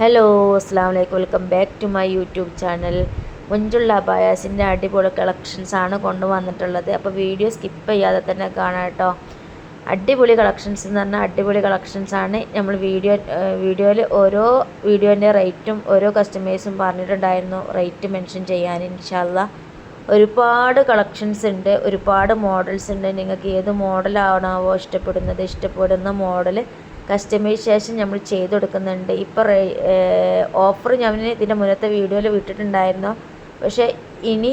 Hello അസ്സാം വലൈക്കും welcome back to my YouTube channel മുഞ്ചുള്ള അബായാസിന്റെ അടിപൊളി കളക്ഷൻസ് ആണ് കൊണ്ടുവന്നിട്ടുള്ളത്. അപ്പോൾ വീഡിയോ സ്കിപ്പ് ചെയ്യാതെ തന്നെ കാണാം കേട്ടോ. അടിപൊളി കളക്ഷൻസ് എന്ന് പറഞ്ഞാൽ അടിപൊളി കളക്ഷൻസ് ആണ്. നമ്മൾ വീഡിയോ വീഡിയോയിൽ ഓരോ വീഡിയോന്റെ റേറ്റും ഓരോ കസ്റ്റമേഴ്സും പറഞ്ഞിട്ടുണ്ടായിരുന്നു. റേറ്റ് മെൻഷൻ ചെയ്യാൻ ഇൻഷാല്ല ഒരുപാട് കളക്ഷൻസ് ഉണ്ട്. ഒരുപാട് മോഡൽസ് ഉണ്ട്. നിങ്ങൾക്ക് ഏത് മോഡലാണാവോ ഇഷ്ടപ്പെടുന്നത് ഇഷ്ടപ്പെടുന്ന മോഡൽ കസ്റ്റമൈസേഷൻ നമ്മൾ ചെയ്ത് കൊടുക്കുന്നുണ്ട് ഇപ്പോൾ ഓഫർ ഞാൻ ഇതിന്റെ മുന്നത്തെ വീഡിയോയിൽ വിട്ടിട്ടുണ്ടായിരുന്നു. പക്ഷേ ഇനി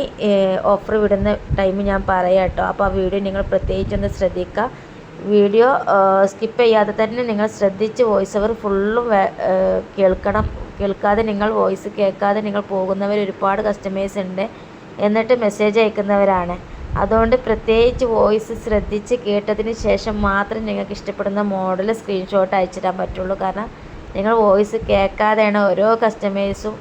ഓഫർ വിടുന്ന ടൈം ഞാൻ പറയാം കേട്ടോ. അപ്പോൾ ആ വീഡിയോ നിങ്ങൾ പ്രത്യേകിച്ചൊന്ന് ശ്രദ്ധിക്കുക വീഡിയോ സ്കിപ്പ് ചെയ്യാതെ തന്നെ നിങ്ങൾ ശ്രദ്ധിച്ച് വോയിസ് ഓവർ ഫുള്ളും കേൾക്കണം. കേൾക്കാതെ നിങ്ങൾ വോയിസ് കേൾക്കാതെ നിങ്ങൾ പോകുന്നവർ ഒരുപാട് കസ്റ്റമേഴ്സ് ഉണ്ട്. എന്നിട്ട് മെസ്സേജ് അയക്കുന്നവരാണ്. അതുകൊണ്ട് പ്രത്യേകിച്ച് വോയിസ് ശ്രദ്ധിച്ച് കേട്ടതിന് ശേഷം മാത്രം നിങ്ങൾക്ക് ഇഷ്ടപ്പെടുന്ന മോഡൽ സ്ക്രീൻഷോട്ട് അയച്ചിടാൻ പറ്റുള്ളൂ. കാരണം നിങ്ങൾ വോയിസ് കേൾക്കാതെയാണ് ഓരോ കസ്റ്റമേഴ്സും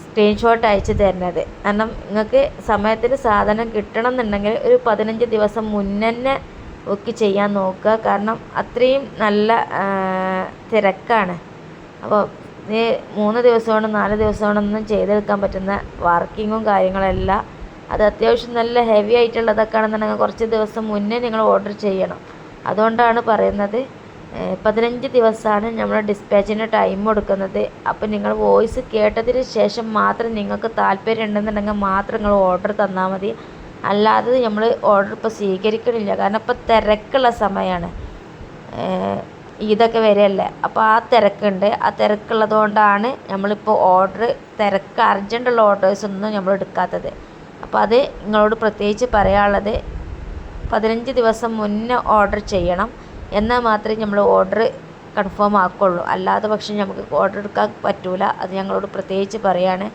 സ്ക്രീൻഷോട്ട് അയച്ചു തരുന്നത്. കാരണം നിങ്ങൾക്ക് സമയത്തിന് സാധനം കിട്ടണം എന്നുണ്ടെങ്കിൽ ഒരു പതിനഞ്ച് ദിവസം മുന്നന്നെ ബുക്ക് ചെയ്യാൻ നോക്കുക. കാരണം അത്രയും നല്ല തിരക്കാണ്. അപ്പോൾ മൂന്ന് ദിവസം കൊണ്ട് നാല് ദിവസം കൊണ്ടൊന്നും ചെയ്തെടുക്കാൻ പറ്റുന്ന വർക്കിങ്ങും കാര്യങ്ങളെല്ലാം അത് അത്യാവശ്യം നല്ല ഹെവി ആയിട്ടുള്ളതൊക്കെ ആണെന്നുണ്ടെങ്കിൽ കുറച്ച് ദിവസം മുന്നേ നിങ്ങൾ ഓർഡർ ചെയ്യണം. അതുകൊണ്ടാണ് പറയുന്നത് പതിനഞ്ച് ദിവസമാണ് നമ്മൾ ഡിസ്പാച്ചിന് ടൈം കൊടുക്കുന്നത്. അപ്പോൾ നിങ്ങൾ വോയിസ് കേട്ടതിന് ശേഷം മാത്രം നിങ്ങൾക്ക് താല്പര്യം ഉണ്ടെന്നുണ്ടെങ്കിൽ മാത്രം നിങ്ങൾ ഓർഡർ തന്നാൽ മതി. അല്ലാതെ നമ്മൾ ഓർഡർ ഇപ്പോൾ സ്വീകരിക്കണില്ല. കാരണം ഇപ്പോൾ തിരക്കുള്ള സമയമാണ് ഇതൊക്കെ വരെയല്ലേ? അപ്പോൾ ആ തിരക്കുണ്ട്. ആ തിരക്കുള്ളത് കൊണ്ടാണ് നമ്മളിപ്പോൾ ഓർഡർ തിരക്ക് അർജന്റുള്ള ഓർഡേഴ്സൊന്നും നമ്മൾ എടുക്കാത്തത്. അപ്പോൾ അത് നിങ്ങളോട് പ്രത്യേകിച്ച് പറയാനുള്ളത് പതിനഞ്ച് ദിവസം മുന്നേ ഓർഡർ ചെയ്യണം. എന്നാൽ മാത്രമേ നമ്മൾ ഓർഡർ കൺഫേം ആക്കുള്ളൂ. അല്ലാതെ പക്ഷേ നമുക്ക് ഓർഡർ എടുക്കാൻ പറ്റൂല. അത് ഞങ്ങളോട് പ്രത്യേകിച്ച് പറയാണ്.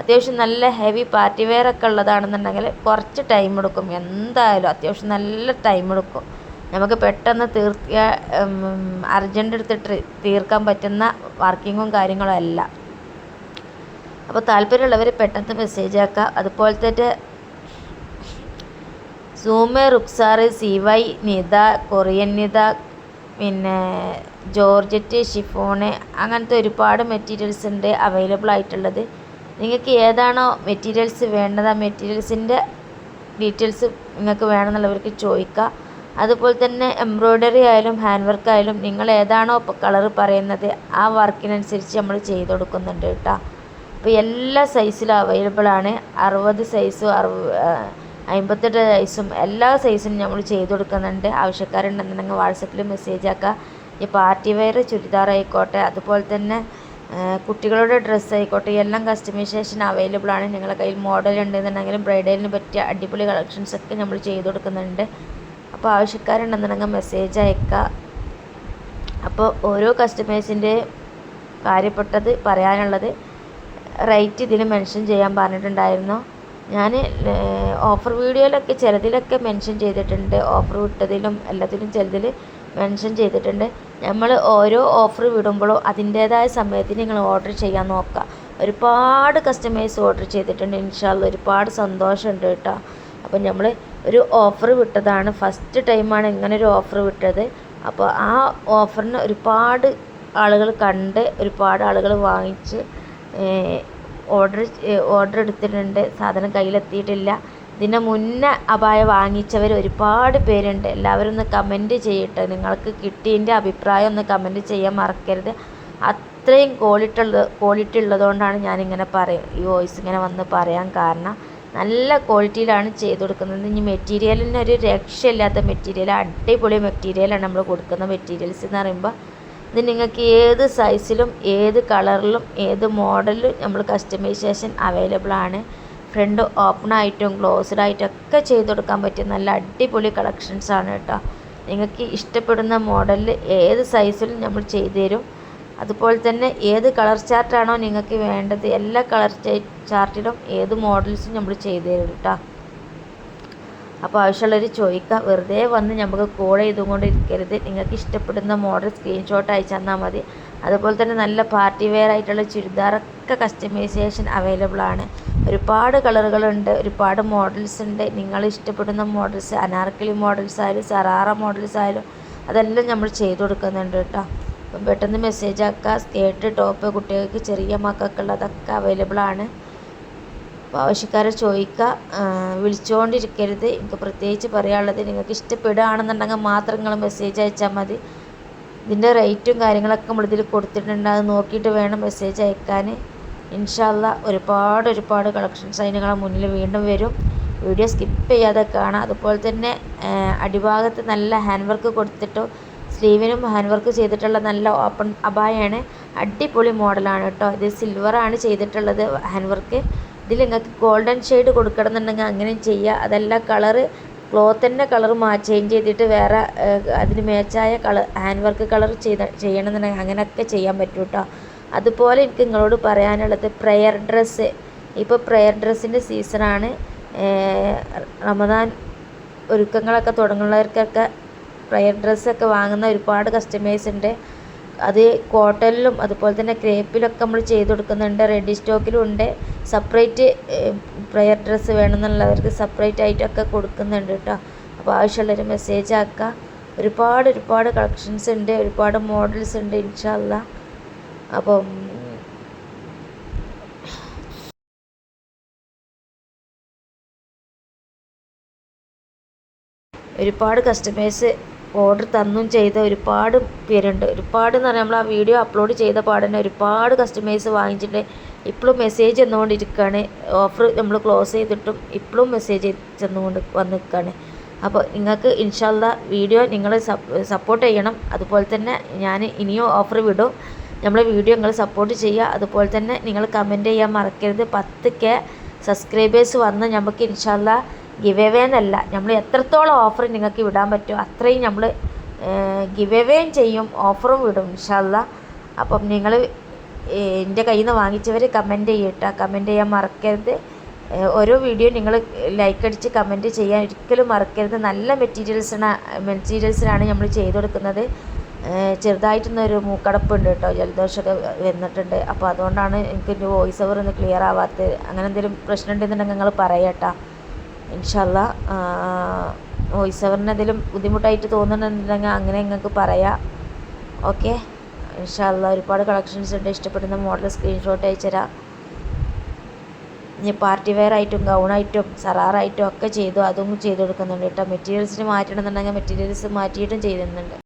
അത്യാവശ്യം നല്ല ഹെവി പാർട്ടി വെയർ ഒക്കെ ഉള്ളതാണെന്നുണ്ടെങ്കിൽ കുറച്ച് ടൈം എടുക്കും. എന്തായാലും അത്യാവശ്യം നല്ല ടൈം എടുക്കും. നമുക്ക് പെട്ടെന്ന് തീർക്കുക അർജന്റ് എടുത്തിട്ട് തീർക്കാൻ പറ്റുന്ന വർക്കിങ്ങും കാര്യങ്ങളും അല്ല. അപ്പോൾ താല്പര്യമുള്ളവർ പെട്ടെന്ന് മെസ്സേജ് ആക്കുക അതുപോലെ തന്നെ സൂമ റുക്സാറ് സി വൈ നിത കൊറിയൻ നിത പിന്നെ ജോർജറ്റ് ഷിഫോണ് അങ്ങനത്തെ ഒരുപാട് മെറ്റീരിയൽസ് ഉണ്ട് അവൈലബിൾ ആയിട്ടുള്ളത്. നിങ്ങൾക്ക് ഏതാണോ മെറ്റീരിയൽസ് വേണ്ടത് ആ മെറ്റീരിയൽസിന്റെ ഡീറ്റെയിൽസ് നിങ്ങൾക്ക് വേണമെന്നുള്ളവർക്ക് ചോദിക്കുക അതുപോലെ തന്നെ എംബ്രോയ്ഡറി ആയാലും ഹാൻഡ് വർക്ക് ആയാലും നിങ്ങൾ ഏതാണോ കളർ പറയുന്നത് ആ വർക്കിനനുസരിച്ച് നമ്മൾ ചെയ്ത് കൊടുക്കുന്നുണ്ട് കേട്ടോ. അപ്പോൾ എല്ലാ സൈസിലും അവൈലബിൾ ആണ്. അറുപത് സൈസും അറുപ അമ്പത്തെട്ട് സൈസും എല്ലാ സൈസും നമ്മൾ ചെയ്ത് കൊടുക്കുന്നുണ്ട്. ആവശ്യക്കാരുണ്ടെന്നുണ്ടെങ്കിൽ വാട്സപ്പിൽ മെസ്സേജ് ആക്കുക ഈ പാർട്ടി വെയർ ചുരിദാർ ആയിക്കോട്ടെ അതുപോലെ തന്നെ കുട്ടികളുടെ ഡ്രസ്സ് ആയിക്കോട്ടെ എല്ലാം കസ്റ്റമൈസേഷൻ അവൈലബിൾ ആണ്. നിങ്ങളുടെ കയ്യിൽ മോഡൽ ഉണ്ടെന്നുണ്ടെങ്കിലും ബ്രൈഡലിന് പറ്റിയ അടിപൊളി കളക്ഷൻസ് ഒക്കെ നമ്മൾ ചെയ്ത് കൊടുക്കുന്നുണ്ട്. അപ്പോൾ ആവശ്യക്കാരുണ്ടെന്നുണ്ടെങ്കിൽ മെസ്സേജ് അയക്കുക അപ്പോൾ ഓരോ കസ്റ്റമേഴ്സിന്റെ കാര്യപ്പെട്ടത് പറയാനുള്ളത് റേറ്റ് ഇതിൽ മെൻഷൻ ചെയ്യാൻ പറഞ്ഞിട്ടുണ്ടായിരുന്നു. ഞാൻ ഓഫർ വീഡിയോയിലൊക്കെ ചിലതിലൊക്കെ മെൻഷൻ ചെയ്തിട്ടുണ്ട്. ഓഫർ വിട്ടതിലും എല്ലാത്തിലും ചിലതിൽ മെൻഷൻ ചെയ്തിട്ടുണ്ട്. നമ്മൾ ഓരോ ഓഫർ വിടുമ്പോഴും അതിന്റേതായ സമയത്തിന് നിങ്ങൾ ഓർഡർ ചെയ്യാൻ നോക്കുക. ഒരുപാട് കസ്റ്റമേഴ്സ് ഓർഡർ ചെയ്തിട്ടുണ്ട്. ഇൻഷാല്ല ഒരുപാട് സന്തോഷമുണ്ട് കേട്ടോ. അപ്പം നമ്മൾ ഒരു ഓഫർ വിട്ടതാണ്. ഫസ്റ്റ് ടൈമാണ് ഇങ്ങനെ ഒരു ഓഫർ വിട്ടത്. അപ്പോൾ ആ ഓഫറിന് ഒരുപാട് ആളുകൾ കണ്ട് ഒരുപാട് ആളുകൾ വാങ്ങിച്ച് ഓർഡർ ഓർഡർ എടുത്തിട്ടുണ്ട്. സാധനം കയ്യിലെത്തിയിട്ടില്ല. ഇതിന് മുന്നേ അപായ വാങ്ങിച്ചവർ ഒരുപാട് പേരുണ്ട്. എല്ലാവരും ഒന്ന് കമന്റ് ചെയ്യട്ടെ. നിങ്ങൾക്ക് കിട്ടിയതിന്റെ അഭിപ്രായം ഒന്ന് കമന്റ് ചെയ്യാൻ മറക്കരുത്. അത്രയും ക്വാളിറ്റി ഉള്ളത് ക്വാളിറ്റി ഉള്ളതുകൊണ്ടാണ് ഞാനിങ്ങനെ പറയും ഈ വോയിസ് ഇങ്ങനെ വന്ന് പറയാൻ കാരണം. നല്ല ക്വാളിറ്റിയിലാണ് ചെയ്ത് കൊടുക്കുന്നത്. ഇനി മെറ്റീരിയലിന് ഒരു രക്ഷയില്ലാത്ത മെറ്റീരിയൽ അടിപൊളി മെറ്റീരിയലാണ് നമ്മൾ കൊടുക്കുന്ന മെറ്റീരിയൽസ് എന്ന് പറയുമ്പോൾ ഇത് നിങ്ങൾക്ക് ഏത് സൈസിലും ഏത് കളറിലും ഏത് മോഡലിലും നമ്മൾ കസ്റ്റമൈസേഷൻ അവൈലബിൾ ആണ്. ഫ്രണ്ട് ഓപ്പൺ ആയിട്ടും ക്ലോസ്ഡ് ആയിട്ടും ഒക്കെ ചെയ്ത് കൊടുക്കാൻ പറ്റിയ നല്ല അടിപൊളി കളക്ഷൻസ് ആണ് കേട്ടോ. നിങ്ങൾക്ക് ഇഷ്ടപ്പെടുന്ന മോഡലിൽ ഏത് സൈസിലും നമ്മൾ ചെയ്തു തരും. അതുപോലെ തന്നെ ഏത് കളർ ചാർട്ടാണോ നിങ്ങൾക്ക് വേണ്ടത് എല്ലാ കളർ ചാർട്ടിലും ഏത് മോഡൽസും നമ്മൾ ചെയ്തു തരും കേട്ടോ. അപ്പോൾ ആവശ്യമുള്ളവർ ചോദിക്കുക വെറുതെ വന്ന് നമുക്ക് കോൾ ചെയ്തുകൊണ്ടിരിക്കരുത്. നിങ്ങൾക്ക് ഇഷ്ടപ്പെടുന്ന മോഡൽ സ്ക്രീൻഷോട്ട് അയച്ചു തന്നാൽ മതി. അതുപോലെ തന്നെ നല്ല പാർട്ടി വെയർ ആയിട്ടുള്ള ചുരിദാറൊക്കെ കസ്റ്റമൈസേഷൻ അവൈലബിൾ ആണ്. ഒരുപാട് കളറുകളുണ്ട് ഒരുപാട് മോഡൽസ് ഉണ്ട്. നിങ്ങൾ ഇഷ്ടപ്പെടുന്ന മോഡൽസ് അനാർക്കലി മോഡൽസ് ആയാലും സറാറ മോഡൽസ് ആയാലും അതെല്ലാം നമ്മൾ ചെയ്തു കൊടുക്കുന്നുണ്ട് കേട്ടോ. അപ്പം പെട്ടെന്ന് മെസ്സേജ് ആക്കുക സ്കേർട്ട് ടോപ്പ് കുട്ടികൾക്ക് ചെറിയ മക്കൾക്കുള്ളതൊക്കെ അവൈലബിൾ ആണ്. അപ്പോൾ ആവശ്യക്കാരെ ചോദിക്കുക വിളിച്ചുകൊണ്ടിരിക്കരുത് എനിക്ക് പ്രത്യേകിച്ച് പറയാനുള്ളത് നിങ്ങൾക്ക് ഇഷ്ടപ്പെടുകയാണെന്നുണ്ടെങ്കിൽ മാത്രം നിങ്ങൾ മെസ്സേജ് അയച്ചാൽ മതി. ഇതിന്റെ റേറ്റും കാര്യങ്ങളൊക്കെ നമ്മളിതിൽ കൊടുത്തിട്ടുണ്ട്. അത് നോക്കിയിട്ട് വേണം മെസ്സേജ് അയക്കാൻ. ഇൻഷാല്ല ഒരുപാട് ഒരുപാട് കളക്ഷൻസ് അതിന് നിങ്ങളെ മുന്നിൽ വീണ്ടും വരും. വീഡിയോ സ്കിപ്പ് ചെയ്യാതെ കാണാം. അതുപോലെ തന്നെ അടിഭാഗത്ത് നല്ല ഹാൻഡ് വർക്ക് കൊടുത്തിട്ടോ. സ്ലീവിനും ഹാൻഡ് വർക്ക് ചെയ്തിട്ടുള്ള നല്ല ഓപ്പൺ അബായാണ്. അടിപൊളി മോഡലാണ് കേട്ടോ. ഇത് സിൽവറാണ് ചെയ്തിട്ടുള്ളത് ഹാൻഡ് വർക്ക് ഇതിൽ നിങ്ങൾക്ക് ഗോൾഡൻ ഷെയ്ഡ് കൊടുക്കണമെന്നുണ്ടെങ്കിൽ അങ്ങനെയും ചെയ്യുക. അതല്ല കളറ് ക്ലോത്തിന്റെ കളർ മാ ചേഞ്ച് ചെയ്തിട്ട് വേറെ അതിന് മേച്ചായ കളർ ഹാൻഡ് വർക്ക് കളർ ചെയ്ത ചെയ്യണമെന്നുണ്ടെങ്കിൽ അങ്ങനെയൊക്കെ ചെയ്യാൻ പറ്റും കേട്ടോ അതുപോലെ എനിക്ക് നിങ്ങളോട് പറയാനുള്ളത് പ്രെയർ ഡ്രസ്സ് ഇപ്പോൾ പ്രെയർ ഡ്രസ്സിന്റെ സീസണാണ് റമദാൻ ഒരുക്കങ്ങളൊക്കെ തുടങ്ങുന്നവർക്കൊക്കെ പ്രെയർ ഡ്രസ്സൊക്കെ വാങ്ങുന്ന ഒരുപാട് കസ്റ്റമേഴ്സ് ഉണ്ട്. അത് കോട്ടണിലും അതുപോലെ തന്നെ ക്രേപ്പിലൊക്കെ നമ്മൾ ചെയ്ത് കൊടുക്കുന്നുണ്ട്. റെഡി സ്റ്റോക്കിലും ഉണ്ട്. സെപ്പറേറ്റ് പ്രയർ ഡ്രസ്സ് വേണമെന്നുള്ളവർക്ക് സെപ്പറേറ്റ് ആയിട്ടൊക്കെ കൊടുക്കുന്നുണ്ട് കേട്ടോ. അപ്പോൾ ആവശ്യമുള്ളൊരു മെസ്സേജ് ആക്കുക ഒരുപാട് ഒരുപാട് കളക്ഷൻസ് ഉണ്ട്. ഒരുപാട് മോഡൽസ് ഉണ്ട് ഇൻഷാല്ല അപ്പം ഒരുപാട് കസ്റ്റമേഴ്സ് ഓർഡർ തന്നും ചെയ്ത ഒരുപാട് പേരുണ്ട്. ഒരുപാട് എന്ന് പറഞ്ഞാൽ നമ്മൾ ആ വീഡിയോ അപ്ലോഡ് ചെയ്ത പാടന്നെ ഒരുപാട് കസ്റ്റമേഴ്സ് വാങ്ങിച്ചിട്ട് ഇപ്പോഴും മെസ്സേജ് തന്നുകൊണ്ടിരിക്കുകയാണ് ഓഫർ നമ്മൾ ക്ലോസ് ചെയ്തിട്ടും ഇപ്പോഴും മെസ്സേജ് ചെന്നുകൊണ്ട് വന്ന് നിൽക്കുകയാണ് അപ്പോൾ നിങ്ങൾക്ക് ഇൻഷാല്ല വീഡിയോ നിങ്ങൾ സപ്പോർട്ട് ചെയ്യണം. അതുപോലെ തന്നെ ഞാൻ ഇനിയും ഓഫർ വിടും. നമ്മളെ വീഡിയോ നിങ്ങൾ സപ്പോർട്ട് ചെയ്യുക അതുപോലെ തന്നെ നിങ്ങൾ കമന്റ് ചെയ്യാൻ മറക്കരുത്. പത്ത് കെ സബ്സ്ക്രൈബേഴ്സ് വന്ന് നമുക്ക് ഇൻഷാല്ല ഗിവ് എവേ എന്നല്ല. നമ്മൾ എത്രത്തോളം ഓഫർ നിങ്ങൾക്ക് വിടാൻ പറ്റുമോ അത്രയും നമ്മൾ ഗിവ് എവേയും ചെയ്യും ഓഫറും വിടും ഇൻഷാല്ല അപ്പം നിങ്ങൾ എന്റെ കയ്യിൽ നിന്ന് വാങ്ങിച്ചവർ കമന്റ് ചെയ്യട്ടോ. കമന്റ് ചെയ്യാൻ മറക്കരുത്. ഓരോ വീഡിയോ നിങ്ങൾ ലൈക്ക് അടിച്ച് കമന്റ് ചെയ്യാൻ ഒരിക്കലും മറക്കരുത്. നല്ല മെറ്റീരിയൽസാണ് മെറ്റീരിയൽസിലാണ് നമ്മൾ ചെയ്തു കൊടുക്കുന്നത്. ചെറുതായിട്ടൊന്നൊരു മൂക്കടപ്പുണ്ട് കേട്ടോ. ജലദോഷമൊക്കെ വന്നിട്ടുണ്ട്. അപ്പോൾ അതുകൊണ്ടാണ് എനിക്ക് എന്റെ വോയിസ് ഓവർ ഒന്ന് ക്ലിയർ ആവാത്തത്. അങ്ങനെ എന്തെങ്കിലും പ്രശ്നം ഉണ്ടെന്നുണ്ടെങ്കിൽ നിങ്ങൾ പറയാട്ടോ. ഇൻഷല്ല വോയിസ് ഓവറിന് എന്തെങ്കിലും ബുദ്ധിമുട്ടായിട്ട് തോന്നുന്നുണ്ടെങ്കിൽ അങ്ങനെ നിങ്ങൾക്ക് പറയാം. ഓക്കെ? ഇൻഷല്ല ഒരുപാട് കളക്ഷൻസ് ഉണ്ട്. ഇഷ്ടപ്പെടുന്ന മോഡൽ സ്ക്രീൻഷോട്ട് അയച്ചുതരാം. ഇനി പാർട്ടി വെയർ ആയിട്ടും ഗൗണായിട്ടും സറാറായിട്ടും ഒക്കെ ചെയ്തു. അതും ചെയ്ത് കൊടുക്കുന്നുണ്ട് കേട്ടോ. മെറ്റീരിയൽസിന് മാറ്റണമെന്നുണ്ടെങ്കിൽ മെറ്റീരിയൽസ് മാറ്റിയിട്ടും ചെയ്യുന്നുണ്ട്